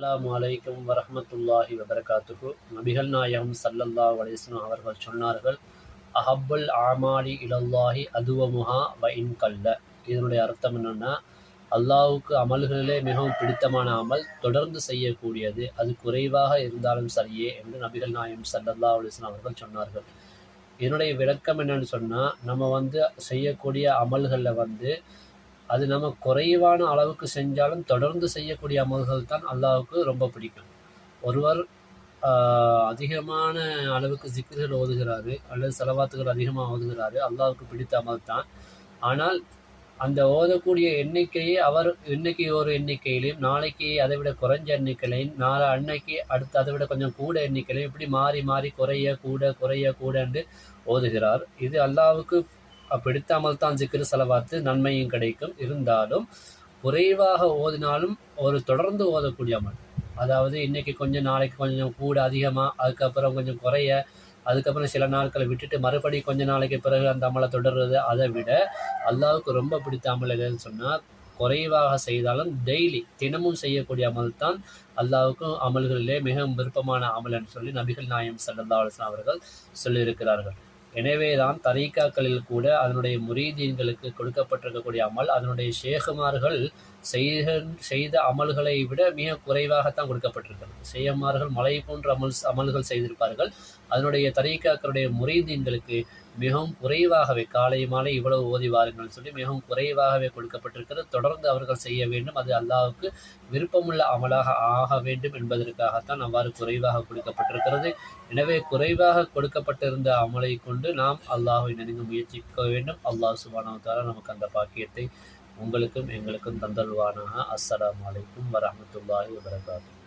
அஸ்ஸலாமு அலைக்கும் வரமத்துல்லாஹி வபரகாத்துஹு. நபிகள் நாயகம் சல்லல்லா அலைஹி அவர்கள் சொன்னார்கள் அஹப்புல் ஆமாலி இலல்லாஹி அதுவமுஹா வ இன் கல்ல. இதனுடைய அர்த்தம் என்னென்னா அல்லாஹ்வுக்கு அமல்களிலே மிகவும் பிடித்தமான அமல் தொடர்ந்து செய்யக்கூடியது அது குறைவாக இருந்தாலும் சரியே என்று நபிகள் நாயகம் சல்லல்லா அலைஹி அவர்கள் சொன்னார்கள். இதனுடைய விளக்கம் என்னன்னு சொன்னால் நம்ம வந்து செய்யக்கூடிய அமல்களில் வந்து அது நம்ம குறைவான அளவுக்கு செஞ்சாலும் தொடர்ந்து செய்யக்கூடிய அமல்கள் தான் அல்லாவுக்கு ரொம்ப பிடிக்கும். ஒருவர் அதிகமான அளவுக்கு சிக்கல்கள் ஓதுகிறாரு அல்லது செலவாத்துகள் அதிகமாக ஓதுகிறாரு அல்லாவுக்கு பிடித்த அமல் தான். ஆனால் அந்த ஓதக்கூடிய எண்ணிக்கையை அவர் இன்னைக்கு ஒரு எண்ணிக்கையிலையும் நாளைக்கு அதை விட குறைஞ்ச எண்ணிக்கையிலையும் நாளை அன்னைக்கு அடுத்து அதை விட கொஞ்சம் கூட எண்ணிக்கையிலையும் இப்படி மாறி மாறி குறைய கூட குறைய கூட என்று ஓதுகிறார். இது அல்லாவுக்கு பிடித்தாமல் தான் ஜிக்ரு செலவாத்து நன்மையும் கிடைக்கும். இருந்தாலும் குறைவாக ஓதினாலும் ஒரு தொடர்ந்து ஓதக்கூடிய அமல் அதாவது இன்னைக்கு கொஞ்சம் நாளைக்கு கொஞ்சம் கூட அதிகமாக அதுக்கப்புறம் கொஞ்சம் குறைய அதுக்கப்புறம் சில நாட்களை விட்டுட்டு மறுபடி கொஞ்ச நாளைக்கு பிறகு அந்த அமலை தொடர்றது அதை விட அல்லாவுக்கு ரொம்ப பிடித்த அமல் எதுன்னு சொன்னால் குறைவாக செய்தாலும் டெய்லி தினமும் செய்யக்கூடிய அமல் தான் அல்லாவுக்கும் அமல்களிலே மிகவும் விருப்பமான அமல் என்று சொல்லி நபிகள் நாயம் ஸல்லல்லாஹு அவர்கள் சொல்லியிருக்கிறார்கள். எனவேதான் தரீக்காக்களில் கூட அதனுடைய முரீதீன்களுக்கு கொடுக்கப்பட்டிருக்கக்கூடிய அமல் அதனுடைய ஷேகுமார்கள் செய்த செய்த அமல்களை விட மிக குறைவாகத்தான் கொடுக்கப்பட்டிருக்கிறது. செய்யமார்கள் மலை போன்ற அமல் அமல்கள் செய்திருப்பார்கள். அதனுடைய தரீக்காக்களுடைய முரீதீன்களுக்கு மிகவும் குறைவாகவே காலை மாலை இவ்வளவு ஓதி வாருங்கள் சொல்லி மிகவும் குறைவாகவே கொடுக்கப்பட்டிருக்கிறது. தொடர்ந்து அவர்கள் செய்ய வேண்டும். அது அல்லாவுக்கு விருப்பமுள்ள அமலாக ஆக வேண்டும் என்பதற்காகத்தான் அவ்வாறு குறைவாக கொடுக்கப்பட்டிருக்கிறது. எனவே குறைவாக கொடுக்கப்பட்டிருந்த அமலை கொண்டு நாம் அல்லாஹை நினைந்து முயற்சிக்க வேண்டும். அல்லாஹ் சுபானாவ நமக்கு அந்த பாக்கியத்தை உங்களுக்கும் எங்களுக்கும் தந்தல்வானாக அஸ்ஸலாம் வலைக்கும் வரமத்துல்லாஹி வபரகாத்துஹு.